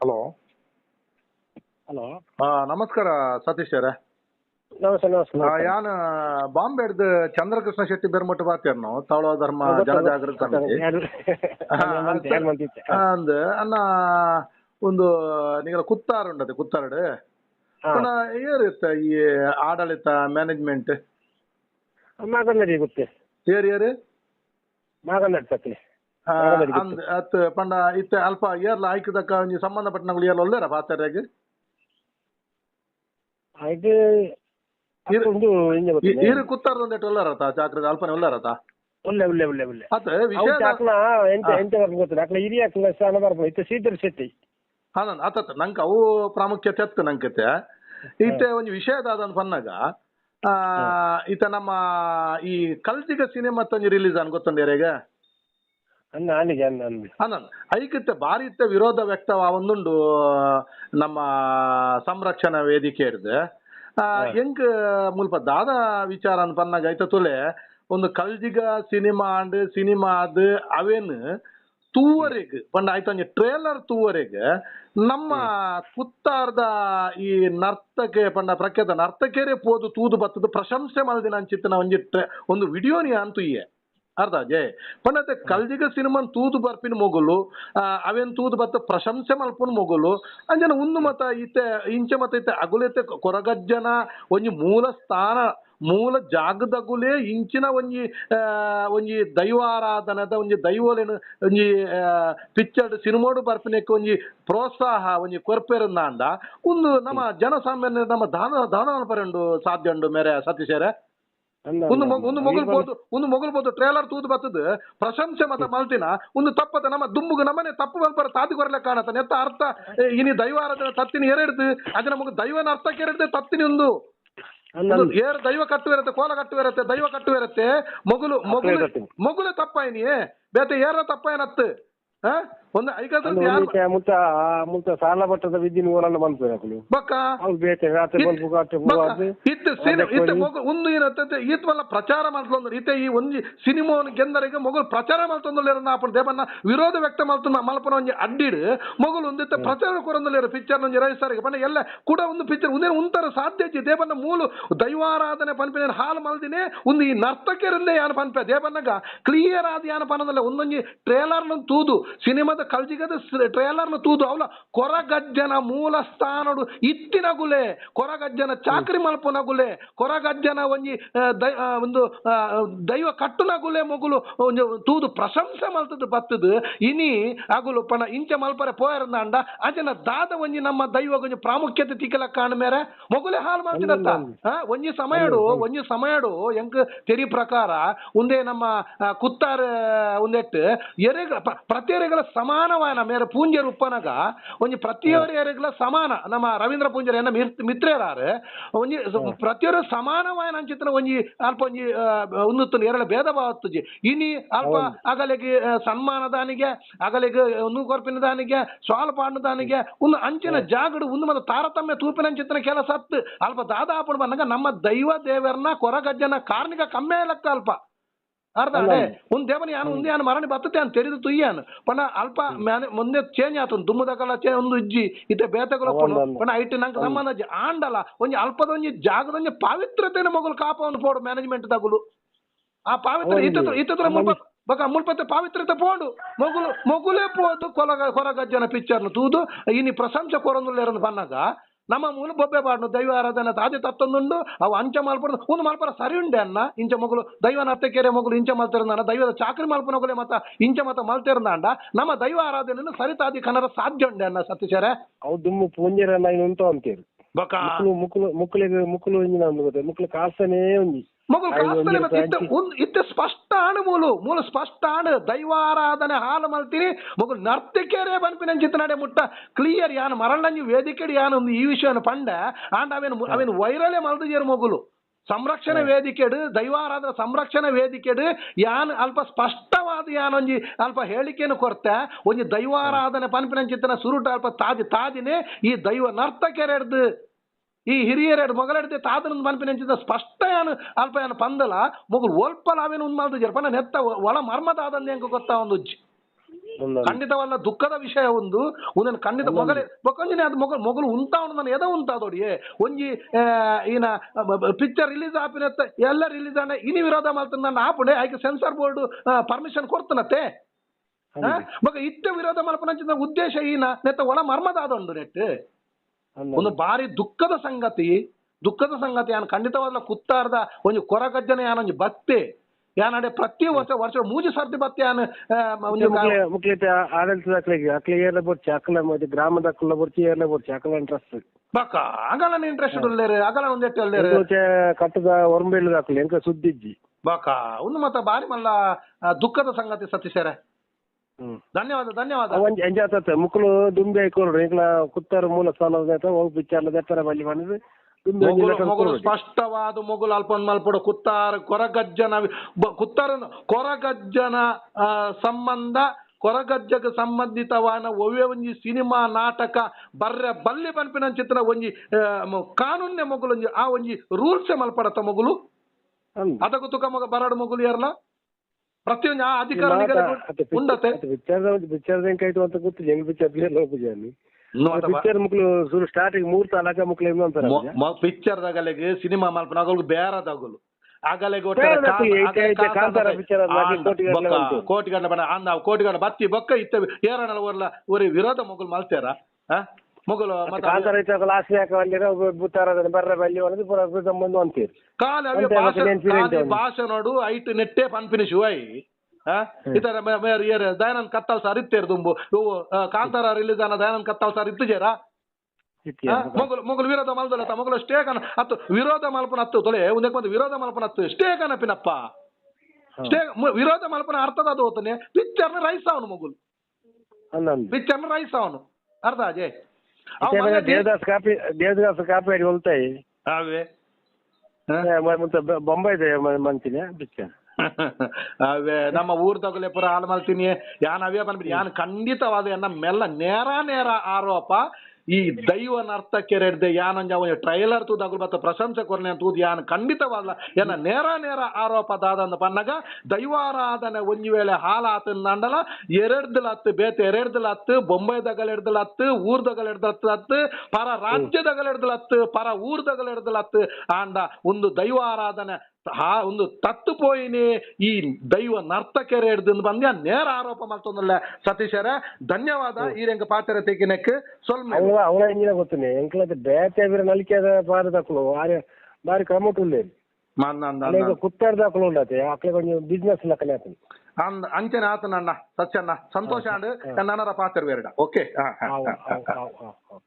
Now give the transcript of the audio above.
Hello. Hello. ನಮಸ್ಕಾರ ಸತೀಶ್ ಅವರೇ. ನಮಸ್ತೆ ನಮಸ್ತೆ ಆ, ಯಾನ್ ಬಾಂಬೆಡ್ದು ಚಂದ್ರಕೃಷ್ಣ ಶೆಟ್ಟಿ ಬೆರ್ಮಠ ನಾವು ತಾವಳ ಧರ್ಮ ಜನಜಾಗೃತಿ ಸಮಿತಿ. ಆ, ಅಂದ್. ಅನ್ನ ಒಂದು ನಿಗಲ ಕುತ್ತಾರುಂಡದೆ ಉಂಡದೆ ಅಣ್ಣ ಏರಿತ್ತ ಈ ಆಡಳಿತ ಮ್ಯಾನೇಜ್ಮೆಂಟ್ ಮಾಗಂದಡಿ ಗೊತ್ತೆ. Air air? ಮಾಗಂದಡಿ ತಕ್ಕಲೆ ಅಂದ್ ಅತ್ ಪಂಡ ಇತ್ತ ಅಲ್ಪ ಏರ್ಲ ಆಯ್ಕದಕ್ಕ ಒಂಜಿ ಸಂಬಂಧಪಟ್ಟನಗಳು ಏರ್ಲ ಒಲ್ಲೇರ ಪಾತ್ಯಾರ್ಯಾಗ ಹಾಗೆ ಇರು- ಕುತ್ತಾರ್ದ ಒಂದೇಟ್ ಚಾಕ್ರದ ಅಲ್ಪನೆ ಒಲ್ಲಾರತ ಒಳ್ಳೆ ಒಳ್ಳೆ ಒಳ್ಳೆ ಒಳ್ಳೆ ಅತ್ ವಿಷಯ ಅಕ್ಲ ಎಂತ ಎಂತ ಬರ್ಬೇಕು ಗೊತ್ತಿಲ್ಲ ಅಕ್ಲ ಹಿರಿಯ ಅಕ್ಲ ಸ್ಥಾನ ಇತ್ತು ಸೀದರ್ ಶೆಟ್ಟಿ. ಹಾನನ್ ಆತತ್ ನಂಗೆ ಅವು ಪ್ರಾಮುಖ್ಯತೆ ಅತ್ತು ನಂಕತೆ ಇತ್ತೆ. ಒಂದು ವಿಷಯದಾದ ಆ ಈತ ನಮ್ಮ ಈ ಕಲ್ತಿಗ ಸಿನಿಮಾ ತಂದು ರಿಲೀಸ್ ಅನ್ ಗೊತ್ತಂದೇರೆಗ ಅನ್ನ ಅಲ್ಲಿಗೆ ಅನ್ನ ಅಂದು ಐಕತ್ತೆ ಭಾರಿ ವಿರೋಧ ವ್ಯಕ್ತವ ಒಂದುಂಡು ನಮ್ಮ ಸಂರಕ್ಷಣಾ ವೇದಿಕೆ ಹಿಡ್ದು ಆ, ಹೆಂಗ್ ಮುಲ್ಪ ದಾದ ವಿಚಾರ ಅಂತ ಬಂದಾಗ ಐತ ತುಲೆ ಒಂದು ಕಲ್ಜಿಗ ಸಿನಿಮಾ ಅಂಡ್ ಸಿನಿಮಾ ಅದು ಅವೇನು ತೂವರೆಗ್ ಪಂಡ ಆಯ್ತು ಟ್ರೇಲರ್ ತೂವರೆಗ್ ನಮ್ಮ ಕುತ್ತಾರ್ದ ಈ ನರ್ತಕೆ ಪಂಡ ಪ್ರಖ್ಯಾತ ನರ್ತಕೆರೆ ಪೋದು ತೂದು ಬತ್ತದು ಪ್ರಶಂಸೆ ಮಲ್ದಿನ ನಾನು ಒಂಜಿ ಒಂದು ವಿಡಿಯೋನಿ ಅಂತೂ ಇಯೆ ಅರ್ಧ ಜೇ ಪಂಡತೆ, ಕಲ್ಜಿಗ ಸಿನಿಮನ್ ತೂದು ಬರ್ಪಿನ ಮೊಗಲು ಅವೇನ್ ತೂದು ಬತ್ತ ಪ್ರಶಂಸೆ ಮಲ್ಪನ್ ಮೊಗಲು ಅಂಜನ ಒಂದು ಮತ ಇತ್ತೆ, ಇಂಚೆ ಮತ ಇತ್ತೆ ಅಗುಲೆತೆ ಕೊರಗಜ್ಜನ ಒಂಜಿ ಮೂಲ ಸ್ಥಾನ, ಮೂಲ ಜಾಗದಗುಲೇ ಇಂಚಿನ ಒಂಜಿ ಒಂಜಿ ದೈವಾರಾಧನದ ಒಂಜಿ ದೈವಲಿನ, ಒಂಜಿ ಪಿಕ್ಚರ್ಡ್ ಸಿನಿಮಾಡು ಬರ್ಪಿನಕ್ಕೆ ಒಂಜಿ ಪ್ರೋತ್ಸಾಹ, ಒಂಜಿ ಕೊರ್ಪೆರಂದಾಂಡ ಒಂದು ನಮ್ಮ ಜನಸಾಮಾನ್ಯ ನಮ್ಮ ದಾನ ದಾನ ಪರಂಡು ಸಾಧ್ಯ ಉಂಡು ಮೇರೆ ಸತೀಶರೇ? ಒಂದು ಒಂದು ಮೊಗಲ್ ಬೋದು ಒಂದು ಮೊಗಲ್ ಬೋದು ಟ್ರೇಲರ್ ತೂದು ಬತ್ತದ ಪ್ರಶಂಸೆ ಮತ ಮಲ್ತಿನ ಒಂದು ತಪ್ಪದ ನಮ್ಮ ದುಂಬುಗ ನಮ್ಮನೆ ತಪ್ಪು ಬಲ್ಪರ ತಾತಿ ಕೊರಲೆ ಕಾಣತ ನೆತ್ತ ಅರ್ಥ ಇನಿ ದೈವಾರಾಧನೆ ತತ್ತಿನ ಎರಡ್ದು ಅದ ನಮಗೆ ದೈವನ ಅರ್ಥ ಎರಡ್ದೆ ತತ್ತಿನ ಒಂದು. ಏರ್ ದೈವ ಕಟ್ಟುವಿರತ್ತೆ ಕೋಲ ಕಟ್ಟುವಿರತ್ತೆ ದೈವ ಕಟ್ಟುವಿರತ್ತೆ. ಮೊಗಲು ಮಗುಲು ಮಗುಲು ಮೊಗಲು ತಪ್ಪಾಯಿನಿ ಬೇತೆ ಏರ ತಪ್ಪಾಯನತ್ತು ಹಾ ಒಂದು ಐಕತ್ರ ಒಂದು ಉಳಿಕೆ ಮುತ್ತ ಮುತ್ತ ಸಾಲ ಬಟ್ಟದ ವಿದ್ದಿನ ಊರನ್ನ ಬಂದ್ಪೋయి ಅಕ್ಲು ಬಕ್ಕ. ಅವ್ರು ಬೇತೆ ರಾತ್ರಿ ಬಂದು ಕಾಟೆ ಇತ್ತು ಸಿನಿ ಅದಕ್ಕೆ ಇತ್ತು ಮೊಗು ಒಂದು ಏನತ್ತೆ ಈತ್ ವಲ್ಲ ಪ್ರಚಾರ ಮಾಡ್ತಂದ್ರೆ ಈತ ಈ ಒಂಜಿ ಸಿನಿಮಾವನ್ನು ಗೆಂದರಿಗೆ ಮಗು ಪ್ರಚಾರ ಮಾಡ್ತಂದ್ರೆ ಅಪ್ಪ ದೇವನ್ನ ವಿರೋಧ ವ್ಯಕ್ತ ಮಾಡ್ತಂದ ಮಲ್ಪನ ಒಂಜಿ ಅಡ್ಡಿಡ್. ಮಗು ಒಂದಿತ್ತ ಪ್ರಚಾರ ಇರ ಪಿಕ್ಚರ್ ಒಂಜಿ ರಜಿಸ್ಟರ್ಗೆ ಪಂಡ ಎಲ್ಲ ಕೂಡ ಒಂದು ಪಿಕ್ಚರ್ ಒಂದೇ ಉಂತರ ಸಾಧ್ಯ ಇಜ್ಜಿ ದೇವನ್ನ ಮೂಲು ದೈವಾರಾಧನೆ ಪನ್ಪಿನ ಹಾಲು ಮಲ್ದಿನೇ ಒಂದು ಈ ನರ್ತಕರಿಂದ ಯಾನ ಪನ್ಪೆ ದೇವನ್ನಗ ಕ್ಲಿಯರ್ ಆದ ಯಾನ ಪನದಲ್ಲ ಒಂದೊಂಜಿ ಟ್ರೇಲರ್ನ ತೂದು. ಸಿನಿಮಾದ ಕಲ್ಜಿಗದ ಟ್ರೇಲರ್ನ ತೂದು ಅವಲ ಕೊರಗಜ್ಜನ ಮೂಲ ಸ್ಥಾನಡು ಇತ್ತಿನ ಗುಲೆ ಕೊರಗಜ್ಜನ ಚಾಕ್ರಿ ಮಲ್ಪುನ ಗುಲೆ ಕೊರಗಜ್ಜನ ಒಂಜಿ ಒಂದು ದೈವ ಕಟ್ಟುನ ಗುಲೆ ಮಗುಲು ತೂದು ಪ್ರಶಂಸೆ ಮಲ್ತದ್ದು ಬತ್ತದು. ಇನಿ ಅಗುಲು ಪಣ ಇಂಚೆ ಮಲ್ಪರೆ ಪೋಯರ್ನಾಂಡ ಅಂಚನ ದಾದ ಒಂಜಿ ನಮ್ಮ ದೈವ ಒಂಜಿ ಪ್ರಾಮುಖ್ಯತೆ ತಿಕ್ಕಲ ಕಾಣ ಮೇರೆ ಮಗುಲೆ ಹಾಲು ಮಾಡ್ತಿದತ್ತ ಆ, ಒಂಜಿ ಸಮಯಡು ಒಂಜಿ ಸಮಯಡು ಎಂಕ್ ತೆರಿ ಪ್ರಕಾರ ಒಂದೇ ನಮ್ಮ ಕುತ್ತಾರ್ ಕುತ್ತಾರ ಒಂದೆಟ್ ಎರೆಗ ಪ- ಪ್ರತಿ ಎರೆಗಳ ಸಮಾನವಾನ ಮೇರೆ ಪೂಂಜೆರ್ ಉಪ್ಪನಾಗ ಪ್ರತಿಯೊರ ಎರೆಗಳ ಸಮಾನ ನಮ್ಮ ರವೀಂದ್ರ ಪೂಂಜರ್ ಎನ್ನ ಮಿತ್ರೇರಾರು ಒಂಜಿ ಪ್ರತಿಯೊರು ಪ್ರತಿಯೊರ ಸಮಾನವಾನ ಚಿತ್ರ ಒಂಜಿ ಅಲ್ಪ ಒಂಜಿ ಉನ್ನತ ಎರಡ ಭೇದ ಭಾವತ್ತುಜಿ. ಇನಿ ಅಲ್ಪ ಅಗಲಿಗೆ ಸನ್ಮಾನ ಸನ್ಮಾನದಾನಿಗೆ ಅಗಲಿಗೆ ಒಂದು ಕೊರ್ಪಿನ ದಾನಿಗೆ ಸ್ವಾಲ್ ಪಾಡಿನ ದಾನಿಗೆ ಒಂದು ಅಂಚಿನ ಜಾಗಡು ಒಂದು ಮತ್ತು ತಾರತಮ್ಯ ತೂಪಿನ ಚಿತ್ರ ಕೆಲಸ ಅಲ್ಪ ದಾದಾಪುಡು ಬಂದಾಗ ನಮ್ಮ ದೈವ ದೇವರನ್ನ ಕೊರಗಜ್ಜನ ಕಾರ್ಣಿಕ ಕಮ್ಮಿ ಲೆಕ್ಕ ಅಲ್ಪ. ಅರ್ಧ ಅದೇ ಒಂದ್ ದೇವನ ಯಾನು ಒಂದೇ ಯಾನು ಮರಣಿ ಬರ್ತತೆ ಅಂತ ತೆರಿದು ತುಯ್ಯಾನು ಪಣ ಅಲ್ಪ ಮ್ಯಾನೆ ಮುಂದೆ ಚೇಂಜ್ ಆತು ದುಮ್ಮದಕಲ ಚೇ ಒಂದು ಇಜ್ಜಿ ಇತ್ತೆ ಬೇತಗಳ ಅವೊಂದೊಂದು. ಪಣ ಐಟ್ ನಂಗೆ ಸಂಬಂಧ ಜ- ಆಂಡಲ ಒಂಜಿ ಅಲ್ಪದ ಒಂಜಿ ಜಾಗದ ಪಾವಿತ್ರತೆನ ಮೊಗಲು ಕಾಪ ಒಂದು ಪೋಡು ಮ್ಯಾನೇಜ್ಮೆಂಟ್ ತಗುಲು. ಆ ಪಾವಿತ್ರ. ಇತ್ತ ಇತ್ತ ಮುಲ್ಪ ಬಕ ಮುಲ್ಪತ್ತೆ ಪಾವಿತ್ರತೆ ಪೋಡು. ಮೊಗುಲು ಮೊಗುಲೇ ಪೋದು ಕೊಲಗ ಕೊರಗಜ್ಜನ ಪಿಕ್ಚರ್ನು ತೂದು. ಇನಿ ಪ್ರಶಂಸೆ ಕೊರೊಂದುಲ್ಲೇರನ್ನು ಬನ್ನಾಗ ನಮ್ಮ ಮೂಲ ಬೊಬ್ಬೆ ಬಾಡ್ನು, ದೈವ ಆರಾಧನೆ ತಾದೆ ತತ್ತೊಂದುಂಡು, ಅವು ಅಂಚ ಮಾಲ್ಪಡ್ದು. ಒಂದು ಮಲ್ಪರ ಸರಿ ಉಂಡೆ ಅನ್ನ ಇಂಚ ಮಗಳು ದೈವನ ಅತ್ತೆಕೆರೆ ಮಗಳು ಇಂಚ ಮಲ್ತಿರಂದ ದೈವದ ಚಾಕರಿ ಮಲ್ಪನೊಗಲೆ ಮತ, ಇಂಚ ಮತ ಮಲ್ತಿರಂದಾಂಡ ನಮ್ಮ ದೈವ ಆರಾಧನೆಯನ್ನು ಸರಿತಾದಿ ಕನ್ನಡ ಸಾಧ್ಯ ಉಂಡೆ ಅನ್ನ ಸತ್ಯಶರೆ ಅವು ದುಮ್ಮು ಪೂಂಜರ ಉಂಟು ಅಂತೇಳಿ ಒಂಜಿ. ಮತ್ತೆ ಇತ್ತ ರೂಪಾಯಿ ಒಂದು ಇತ್ತ ಸ್ಪಷ್ಟ ಆಣು ಮೂಲು ಮೂಲ ಸ್ಪಷ್ಟ ಆಣು ದೈವಾರಾಧನೆ ಹಾಲು ಮಲ್ತೀನಿ ಮಗು ನರ್ತಿಕೆರೆ ಬನ್ಪಿನ ನಡೆ ಮುಟ್ಟ ಕ್ಲಿಯರ್ ಯಾನು ಮರಳಂಜಿ ವೇದಿಕೆ ಯಾನು ಈ ವಿಷಯನ ಪಂಡ ಆಂಡ ಅವೇನು ಅವೇನು ವೈರಲೇ ಮಲ್ದಿಜೇರು ಮಗುಲು. ಸಂರಕ್ಷಣೆ ವೇದಿಕೆಡು ದೈವಾರಾಧನ ಸಂರಕ್ಷಣೆ ವೇದಿಕೆಡ್ ಯಾನ್ ಅಲ್ಪ ಸ್ಪಷ್ಟವಾದ ಯಾನೊಂಜಿ ಅಲ್ಪ ಹೇಳಿಕೆಯನ್ನು ಕೊರ್ತೆ ಒಂಜಿ ದೈವಾರಾಧನೆ ಪನ್ಪಿನ ಚಿತ್ತನ ಸುರುಟ ಅಲ್ಪ ತಾಜಿ ತಾಜಿನೇ ಈ ದೈವ ನರ್ತಕೆರೆಡ್ದು ಈ ಹಿರಿಯರೆಡ್ ಮೊಗಲೆಡ್ದೆ ತಾದನ ಮನ್ಪಿನ ಸ್ಪಷ್ಟ ಏನು ಅಲ್ಪ ಏನು ಪಂದಲ ಮೊಗಲು ಒಲ್ಪ ಅವೇನು ಒಂದು ಮಾಡ್ದು ಜರ್ಪನ ನೆತ್ತ ಒಳ ಮರ್ಮದ ಹೆಂಗೆ ಹೆಂಗ ಗೊತ್ತಾ ಒಂದು ಖಂಡಿತವಲ್ಲ ದುಃಖದ ವಿಷಯ ಒಂದು. ಒಂದನ್ನು ಖಂಡಿತ ಮೊಗಲೇ ಮೊಗಲಿನ ಅದು ಮೊಗಲ್ ಮೊಗಲು ಉಂಟಾ ನಾನು ಎದ ಉಂಟಾದೋಡಿ ಒಂಜಿ ಈನ ಪಿಕ್ಚರ್ ರಿಲೀಸ್ ಆಪಿನತ್ತ ಎಲ್ಲ ರಿಲೀಸ್ ಆನ ಇನಿ ವಿರೋಧ ಮಾಡ್ತಾನೆ ನಾನು ಆಪಡೆ ಆಯ್ಕೆ ಸೆನ್ಸಾರ್ ಬೋರ್ಡ್ ಪರ್ಮಿಷನ್ ಕೊಡ್ತನತ್ತೆ. ಮಗ ಇಟ್ಟ ವಿರೋಧ ಮಲ್ಪನ ಉದ್ದೇಶ ಈನ ನೆತ್ತ ಒಳ ಮರ್ಮದಾದೊಂದು ನೆಟ್ಟು. ಒಂದು ಬಾರಿ ದುಃಖದ ಸಂಗತಿ. ದುಃಖದ ಸಂಗತಿ ಯಾನ್ ಖಂಡಿತವಾದ ಕುತ್ತಾರ್ದ ಒಂದು ಕೊರಗಜ್ಜನ ಯಾನೊಂದು ಬತ್ತೆ ಯಾನಡೆ ಪ್ರತಿ ವರ್ಷ ವರ್ಷ ಮೂಜಿ ಸರ್ತಿ ಬತ್ತೆ ಯಾನ್ ಒಂದು ಮುಖ್ಯತೆ ಆಡಳಿತದ ಅಕ್ಲಿಗೆ ಅಕ್ಲೆ ಏರ್ಲ ಬರ್ಚಿ ಅಕ್ಲ ಮತ್ತೆ ಗ್ರಾಮದ ಅಕ್ಲ ಬರ್ಚಿ ಏರ್ಲ ಬರ್ಚಿ ಅಕ್ಲ ಇಂಟ್ರೆಸ್ಟ್ ಬಕ್ಕ ಆಗಲ್ಲ ಇಂಟ್ರೆಸ್ಟ್ ಉಳ್ಳೇರು ಆಗಲ್ಲ ಒಂದೆಟ್ಟು ಉಳ್ಳೇರು. ಕಟ್ಟದ ಹೊರಂಬೇಲದ ಅಕ್ಲಿ ಎಂಕ ಸುದ್ದಿಜ್ಜಿ. ಬಕ ಒಂದು ಮತ್ತೆ ಬಾರಿ ಮಲ್ಲ ದುಃಖದ ಸಂಗತಿ ಸತೀಶರೇ ಹ್ಮ್. ಧನ್ಯವಾದ ಧನ್ಯವಾದ. ಎಂಜಾತ ಮುಕ್ಕಳು ದುಂಬೆ ಐಕೋರು ಈಗ ಕುತ್ತಾರ ಮೂಲ ಸಾಲ ಹೋಗಿ ಪಿಚ್ಚರ್ಲ ದೆಪ್ಪರ ಬಲ್ಲಿ ಮಾಡಿದ್ರು ಮೊಗುಲು ಸ್ಪಷ್ಟವಾದ ಮೊಗಲು ಅಲ್ಪನ್ ಮಲ್ಪಡ ಕುತ್ತಾರ ಕೊರಗಜ್ಜನ ವಿ- ಕುತ್ತಾರ ಕೊರಗಜ್ಜನ ಸಂಬಂಧ ಕೊರಗಜ್ಜಗ ಸಂಬಂಧಿತವಾದ ಒವ್ವೆ ಒಂಜಿ ಸಿನಿಮಾ ನಾಟಕ ಬರ್ರೆ ಬಲ್ಲಿ ಪನ್ಪಿನ ಚಿತ್ರ ಒಂಜಿ ಕಾನೂನ್ಯ ಮೊಗಲು ಒಂಜಿ ಆ ಒಂಜಿ ರೂಲ್ಸ್ ಮಲ್ಪಡತ ಮೊಗಲು ಅಂದ್. ಅದಕ್ಕೂ ತುಕ ಮಗ ಬರಡು ಮೊಗಲು ಯಾರಲ್ಲ ಪ್ರತಿಯೊಂದು ಆ ಪಿಚ್ಚರ್- ಉಂಡತೆ? ವಿಚಾರದ ವಿಚಾರದ ಆಯ್ತು ಅಂತ ಗೊತ್ತಿಲ್ಲ. ಹೆಂಗ್ ಪಿಚ್ಚರ್ ಪ್ಲೇರ್ ಮುಕ್ಲು ಸುರು ಸ್ಟಾರ್ಟಿಂಗ್ ಮೂರ್ ತಾಲಕ ಏನು ಅಂತಾರ ಪಿಕ್ಚರ್ ದಗಲೆಗೆ ಸಿನಿಮಾ ಮಲ್ಪನ ಆಗಲೆಗೆ ಬೇರೆ ದಗಲು, ಉಂಟು. ಕೋಟಿ ಗಂಡ ಬಣ್ಣ ಅಂದ ಕೋಟಿ ಗಂಟೆ ಬತ್ತಿ ಬೊಕ್ಕ ಇತ್ತ ಏರಣ ಒರ್ಲ ಒರಿ ವಿರೋಧ ಮೊಗಲ್ ಮಲ್ತಾರ ಮೊಗಲು ಕಾಲ ಭಾಷೆ ನೋಡು ಐಟ್ ನೆಟ್ಟೆ ಪನ್ಫಿನಿಶ್ ಶಿವಾಯಿ ಇತರ ದಯಾನಂದ್ ಕತ್ತಲ್ ಸರ್ ಇತ್ತೇರು ದುಂಬು. ಇವು ಕಾಂತಾರ ರಿಲೀಸ್ ಅನ್ನ ದಯಾನಂದ್ ಕತ್ತಲ್ ಸರ್ ಇತ್ತು ಜೇರಾ ಮೊಗಲ್ ಮೊಗಲು ವಿರೋಧ ಮಲ್ದಲ್ಲ ಮೊಗಲು ಸ್ಟೇ ಕನ ಹತ್ತು ವಿರೋಧ ಮಲ್ಪನ ಹತ್ತು ತೊಳೆ ಒಂದಕ್ಕೆ ಬಂದು? ವಿರೋಧ ಮಲ್ಪನ ಹತ್ತು ಸ್ಟೇ ಕನಪಿನಪ್ಪ? ಪಿನಪ್ಪ ಸ್ಟೇ ವಿರೋಧ ಮಲ್ಪನ ಅರ್ಥದ ಅದು ಹೋತನೆ. ಪಿಕ್ಚರ್ನ ರೈಸ್ ಅವನು ಮೊಗಲು ಪಿಚ್ಚರ್ ಪಿಕ್ಚರ್ನ ರೈಸ್ ಅವನು. ಅರ್ಥ ಅಜಯ್ ದೇವದಾಸ್ ಕಾಪಿ ದೇವದಾಸ್ ಕಾಪಿ ಅಡಿ ಹೊಲ್ತಾಯಿ. ಅವೇ ಮತ್ತೆ ಬ- ಬೊಂಬೈದೆ ಮಂತಿನ ಪಿಚ್ಚರ್ ಅವೇ ನಮ್ಮ ಊರ್ ತಗೊಲೆ ಪುರ ಹಾಲು ಮಾಡ್ತೀನಿ ಯಾನ್ ಅವೇ ಬಂದ್ಬಿಟ್ಟು ಯಾನ್ ಖಂಡಿತವಾದ ಎನ್ನ ಮೆಲ್ಲ ನೇರ ನೇರ ಆರೋಪ. ಈ ದೈವನ ಅರ್ಥಕ್ಕೆ ರೆಡ್ದೆ ಯಾನಂಜ ಅವನ ಟ್ರೈಲರ್ ತೂದ್ ಅಗ್ರ ಬತ್ತ, ಪ್ರಶಂಸೆ ಕೊರ್ನೆ ತೂದ್ ಯಾನ್ ಖಂಡಿತವಾದ ಏನ ನೇರ ನೇರ ಆರೋಪ ದಾದಂದ ಪನ್ನಗ ದೈವಾರಾಧನೆ ಒಂಜಿ ವೇಳೆ ಹಾಲ ಆತನ ನಂಡಲ ಎರಡ್ದಲ ಹತ್ತು ಬೇತೆ ಎರಡ್ದಲ ಹತ್ತು ಬೊಂಬೈದಗಲ್ ಎಡ್ದಲ ಹತ್ತು ಊರ್ದಗಲ್ ಎಡ್ದಲ ಹತ್ತು, ಪರ ರಾಜ್ಯದಗಲ್ ಎಡ್ದಲ ಹತ್ತು, ಪರ ಊರ್ದಗಲ್ ಎಡ್ದಲ ಹತ್ತು, ಆಂಡ ಒಂದು ದೈವಾರಾಧನೆ ಹಾ ಒಂದು ತತ್ತು ಪೋಯಿನಿ ಈ ದೈವ ನರ್ತಕೆರೆ ಹಿಡ್ದು ಬಂದು ನೇರ ಆರೋಪ ಮಾಡ್ತೊಂದಲ್ಲ ಸತೀಶರ ಧನ್ಯವಾದ ಈ ರಂಗ ಪಾತ್ರ ತೆಗಿನಕ್ಕೆ ಸ್ವಲ್ಪ ಅವಳ ಅವಳ ಎಂಜಿನ ಗೊತ್ತನೆ ಎಂಕ್ಲದ ಬೇತೆ ಬಿರ ನಲಿಕೆದ ಬಾರದಕ್ಕಳು ಆರೆ ಬಾರಿ ಕ್ರಮ ಉಳ್ಳೇ ಮಂದ ಅಂದ ಅನೇಕ ಕುತ್ತಾರ್ದ ಅಕ್ಕಳು ಉಂಡತೆ ಅಕ್ಲೆ ಕೊಂಚ ಬಿಸ್ನೆಸ್ ಲೆಕ್ಕನೆ ಆತನ ಅಂದ ಅಂಚನೆ ಆತನಣ್ಣ ಸಚ್ಚಣ್ಣ ಸಂತೋಷ ಅಂಡ್ ನನ್ನರ ಪಾತ್ರ ಬೇರಡ ಓಕೆ ಹಾ ಹಾ ಅವ್ ಹಾ ಅವ್ ಅವ್ ಅವ್ ಅವ್